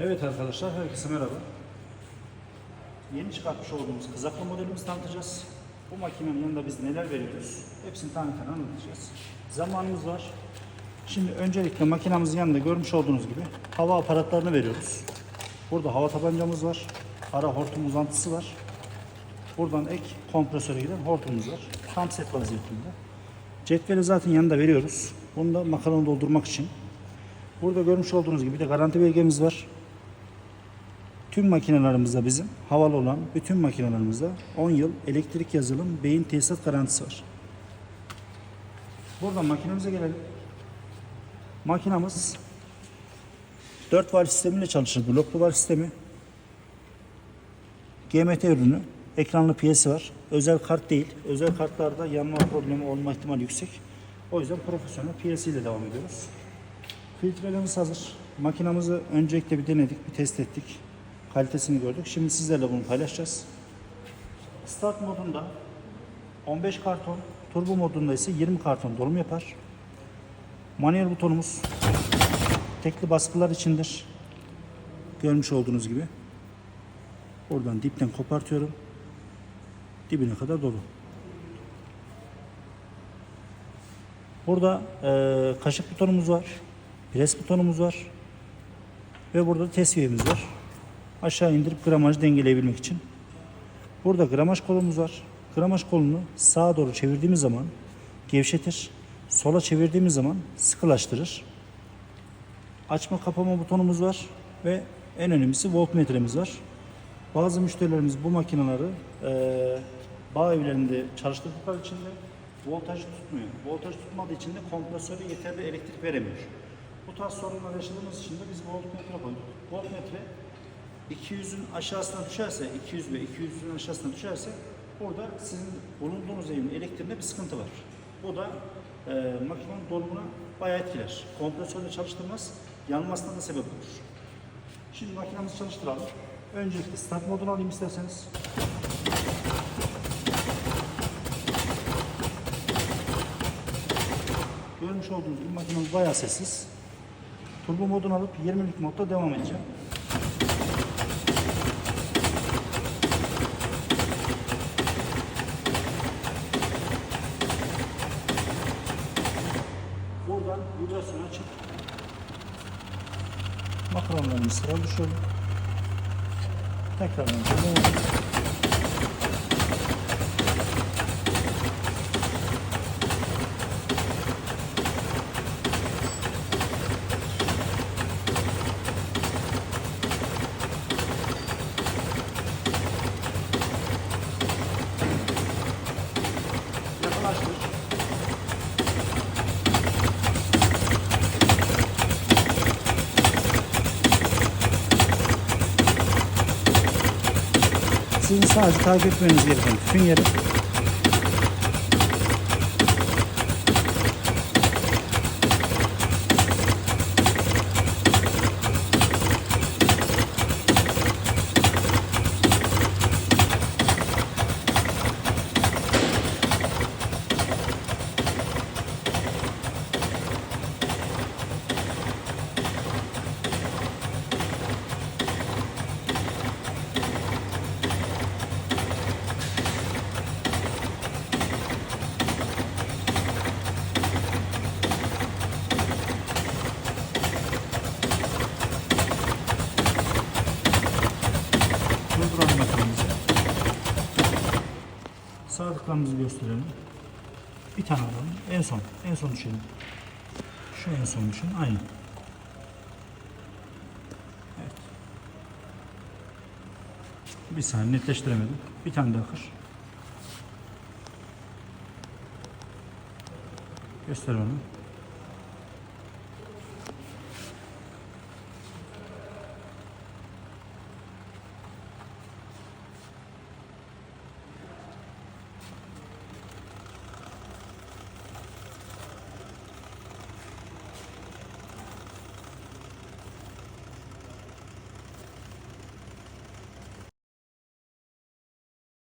Evet arkadaşlar, herkese merhaba. Yeni çıkartmış olduğumuz kızaklı modelimizi tanıtacağız. Bu makinenin yanında biz neler veriyoruz? Hepsini tane tane anlatacağız. Zamanımız var. Şimdi öncelikle makinamızın yanında görmüş olduğunuz gibi hava aparatlarını veriyoruz. Burada hava tabancamız var. Ara hortum uzantısı var. Buradan ek kompresöre giden hortumumuz var. Tam set vaziyetinde. Cetveli zaten yanında veriyoruz. Bunu da makaron doldurmak için. Burada görmüş olduğunuz gibi de garanti belgemiz var. Tüm makinelerimizde bizim havalı olan bütün makinelerimizde 10 yıl elektrik yazılım beyin tesisat garantisi var. Buradan makinemize gelelim. Makinamız 4 var sistemiyle çalışır. Bloklu var sistemi. GMT ürünü. Ekranlı piyesi var. Özel kart değil. Özel kartlarda yanma problemi olma ihtimali yüksek. O yüzden profesyonel piyesiyle devam ediyoruz. Filtrelerimiz hazır. Makinamızı öncelikle bir denedik, bir test ettik. Kalitesini gördük. Şimdi sizlerle bunu paylaşacağız. Start modunda 15 karton, turbo modunda ise 20 karton dolum yapar. Manuel butonumuz tekli baskılar içindir. Görmüş olduğunuz gibi. Oradan dipten kopartıyorum. Dibine kadar dolu. Burada eee, kaşık butonumuz var. Pres butonumuz var. Ve burada tesviyemiz var. Aşağı indirip gramajı dengeleyebilmek için. Burada gramaj kolumuz var. Gramaj kolunu sağa doğru çevirdiğimiz zaman gevşetir. Sola çevirdiğimiz zaman sıkılaştırır. Açma kapama butonumuz var ve en önemlisi voltmetremiz var. Bazı müşterilerimiz bu makineleri eee bağ evlerinde çalıştırdıkları için de voltaj tutmuyor. Voltaj tutmadığı için de kompresöre yeterli elektrik veremiyor. Bu tarz sorunlar yaşadığımız için de biz voltmetre koyduk. Voltmetre 200'ün aşağısına düşerse, 200 ve 200'ün aşağısına düşerse burada sizin bulunduğunuz evin elektriğinde bir sıkıntı var. Bu da e, makinenin dolumuna bayağı etkiler. Kompresörle çalıştırmaz, yanmasına da sebep olur. Şimdi makinemizi çalıştıralım. Öncelikle start modunu alayım isterseniz. Görmüş olduğunuz gibi makinemiz bayağı sessiz. Turbo modunu alıp 20'lik modda devam edeceğim. Makaronlarını sıra düşüyorum. Tekrardan devam Sizin sadece takip etmeniz gereken tüm yeri Sağlıklarımızı gösterelim. Bir tane alalım. En son. En son düşelim. Şu en son düşün. Aynı. Evet. Bir saniye netleştiremedim. Bir tane daha kır. Göster onu.